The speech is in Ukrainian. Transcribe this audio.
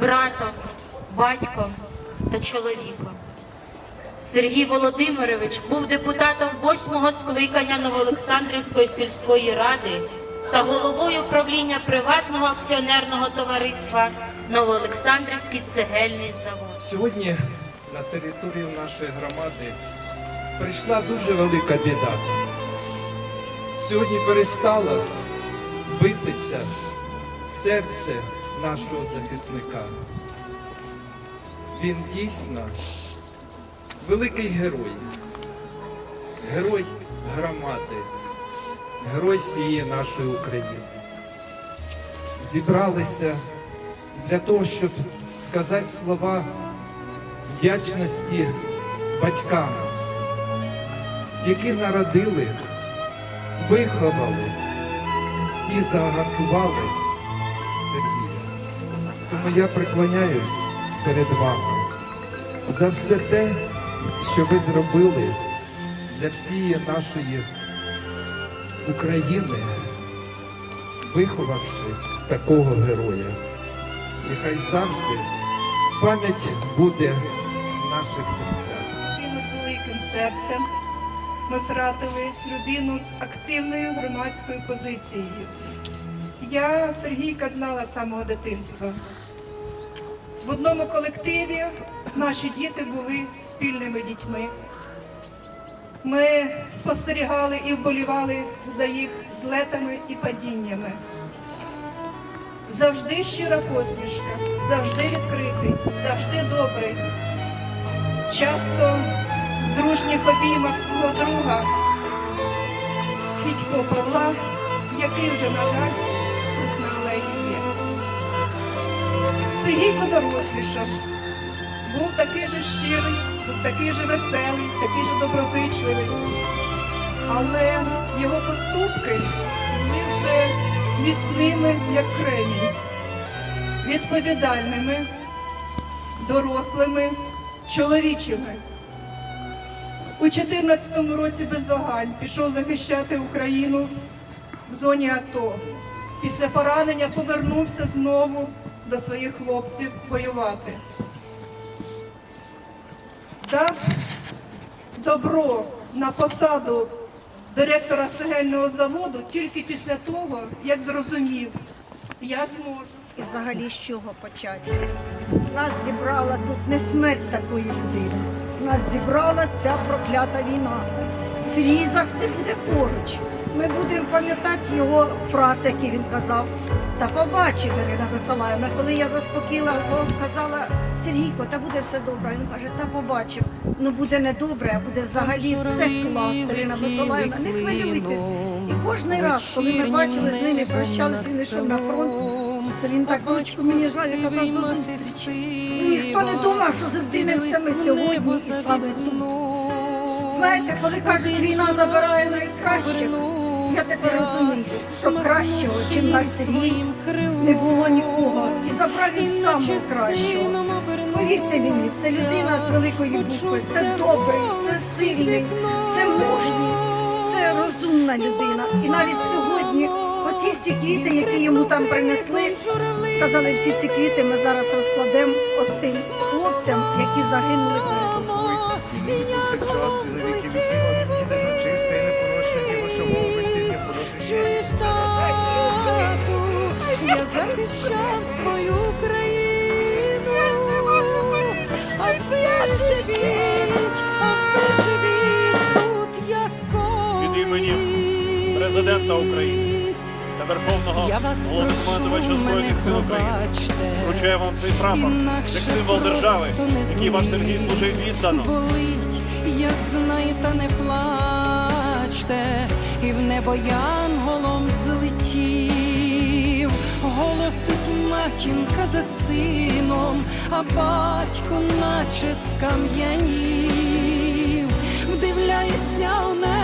братом, батьком та чоловіком. Сергій Володимирович був депутатом восьмого скликання Новоолександрівської сільської ради та головою правління приватного акціонерного товариства Новоолександрівський цегельний завод. Сьогодні на територію нашої громади прийшла дуже велика біда. Сьогодні перестало битися серце нашого захисника. Він дійсно великий герой, герой громади, герой всієї нашої України. Зібралися для того, щоб сказати слова вдячності батькам, які народили, виховали і загартували Сергія. Тому я преклоняюсь перед вами за все те, що ви зробили для всієї нашої України, виховавши такого героя. І хай завжди пам'ять буде в наших серцях. з великим серцем. Ми втратили людину з активною громадською позицією. Я Сергійка знала з самого дитинства. В одному колективі наші діти були спільними дітьми. Ми спостерігали і вболівали за їх злетами і падіннями. Завжди щира посмішка, завжди відкритий, завжди добрий часто в дружніх обіймах свого друга Фідько Павла, який вже, на жаль, Сергійко дорослішав, був такий же щирий, був такий же веселий, такий же доброзичливий. Але його поступки були вже міцними, як кремінь, відповідальними, дорослими, чоловічими. У 2014 році без вагань пішов захищати Україну в зоні АТО. Після поранення повернувся знову до своїх хлопців воювати. Дав добро на посаду директора цегельного заводу тільки після того, як зрозумів, я зможу. І взагалі з чого початися? Нас зібрала тут не смерть такої людини. Нас зібрала ця проклята війна. Сергій завжди буде поруч. Ми будемо пам'ятати його фрази, які він казав. Та побачимо, Ірина Миколаївна, коли я заспокійла казала Сергійко, та буде все добре. Він каже, та побачив. Ну буде не добре, а буде взагалі все клас, Ірина Миколаївна, не хвилюйтесь. І кожен раз, коли ми бачили з ним і прощалися, він йшов на фронт, то він так ручку мені жаль казав до зустрічі. Ніхто не думав, що зустрінемося ми сьогодні і саме тут. Знаєте, коли кажуть, війна забирає найкращих, я тепер розумію, що кращого, чим наш Сергій, не було нікого. І забрав він самого кращого. Повірте мені, це людина з великої букви, це добрий, це сильний, це мужній, це розумна людина. І навіть сьогодні оці всі квіти, які йому там принесли, сказали, всі ці квіти ми зараз розкладемо оцим хлопцям, які загинули перед захищав свою країну, а ви живіть, а ви живіть тут, як Від імені президента України та Верховного Я вас Головнокомандувача прошу, мене Збройних сил України вручаю вам цей прапор Інакше як символ держави, не який ваш Сергій служив віддано. Болить, я знаю, та не плачте, і в небо янголом злетів, голосить матінка за сином, а батько наче скам'янів, вдивляється у неї.